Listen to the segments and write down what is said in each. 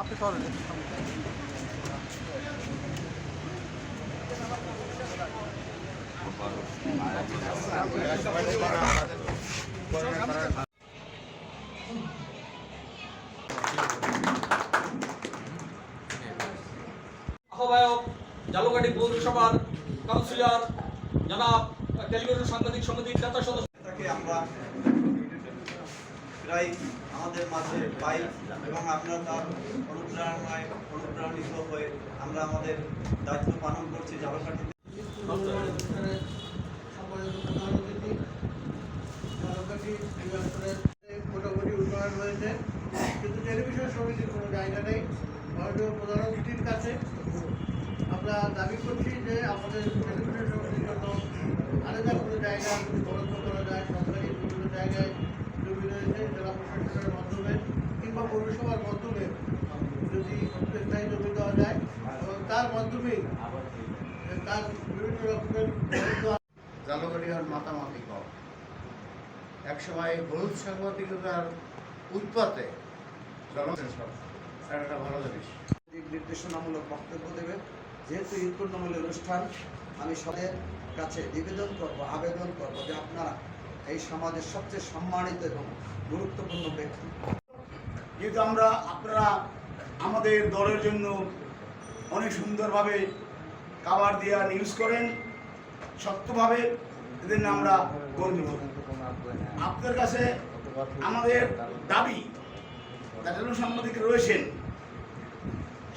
আপনি সরেন Thank you. আহ্বায়ক জালুকাঠি পৌরসভার কাউন্সিলর জনাব টেলিভিশন সাংবাদিক সমিতির নেতা সদস্য আমরা প্রায় আমাদের মাঝে পাই এবং আমরা তার অনুপ্রেরণায় অনুপ্রাণিত হয়ে আমরা আমাদের দায়িত্ব পালন করছি জালকাঠি মোটামুটি উন্নয়ন হয়েছে কিন্তু টেলিভিশন সমিতির কোনো জায়গা নেই। মাননীয় প্রধানমন্ত্রীর কাছে আমরা দাবি করছি যে আমাদের টেলিভিশন জন্য আলাদা কোনো জায়গা বরাদ্দ করা যায়, সরকারি বিভিন্ন জায়গায় জমি রয়েছে, জেলা প্রশাসনের মাধ্যমে কিংবা পৌরসভার মাধ্যমে যদি স্থায়ী জমি দেওয়া যায়, এবং তার মাধ্যমেই তার বিভিন্ন রকমের জালগাড়িয়ার মাতামাতি কম একসময় হলুদ সাংবাদিকতার উৎপাতে জনসেন্সর একটা ভালো জিনিস দিক নির্দেশনামূলক বক্তব্য দেবে যেহেতু ঈদ পূর্ণমূল্যের অনুষ্ঠান আমি সদের কাছে নিবেদন করব আবেদন করব যে আপনারা এই সমাজের সবচেয়ে সম্মানিত এবং গুরুত্বপূর্ণ ব্যক্তি। যেহেতু আমরা আপনারা আমাদের দলের জন্য অনেক সুন্দরভাবে কাবার দেওয়া নিউজ করেন সত্যভাবে এদের আমরা গর্বিত। আপনাদের কাছে আমাদের দাবি যারা সাংবাদিক রয়েছেন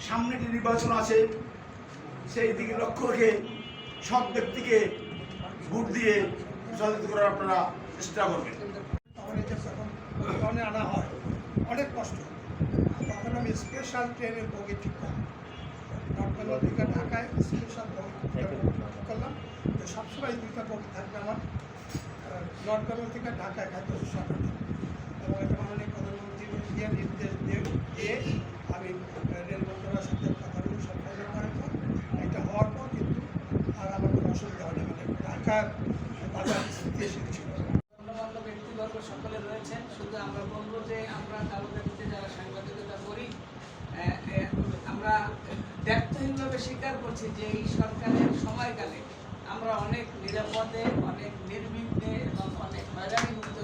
সামনে একটি নির্বাচন আছে সেই দিকে লক্ষ্য রেখে সব ব্যক্তিকে ভোট দিয়ে সচেতন করার আপনারা চেষ্টা করবেন। যখন আনা হয় অনেক কষ্ট। তখন আমি স্পেশাল ট্রেনের বগি ঠিক করলাম। নর্থবেঙ্গল থেকে ঢাকায় স্পেশাল বগি করলাম। তো সবসময় দুইটা বগি থাকবে আমার। নর্থবেঙ্গল থেকে ঢাকায় খাদ্য সরকার মানে বাজার স্থিতি এসেছিল গণ্যমান্য ব্যক্তিবর্গ সকলে রয়েছেন শুধু আমরা বলব যে আমরা কালকাটিতে যারা সাংবাদিকতা করি আহ, আহ, আমরা ব্যর্থহীনভাবে স্বীকার করছি যে এই সরকারের সময়কালে আমরা অনেক নিরাপদে অনেক নির্বিঘ্নে এবং অনেক হয়রানি মুক্ত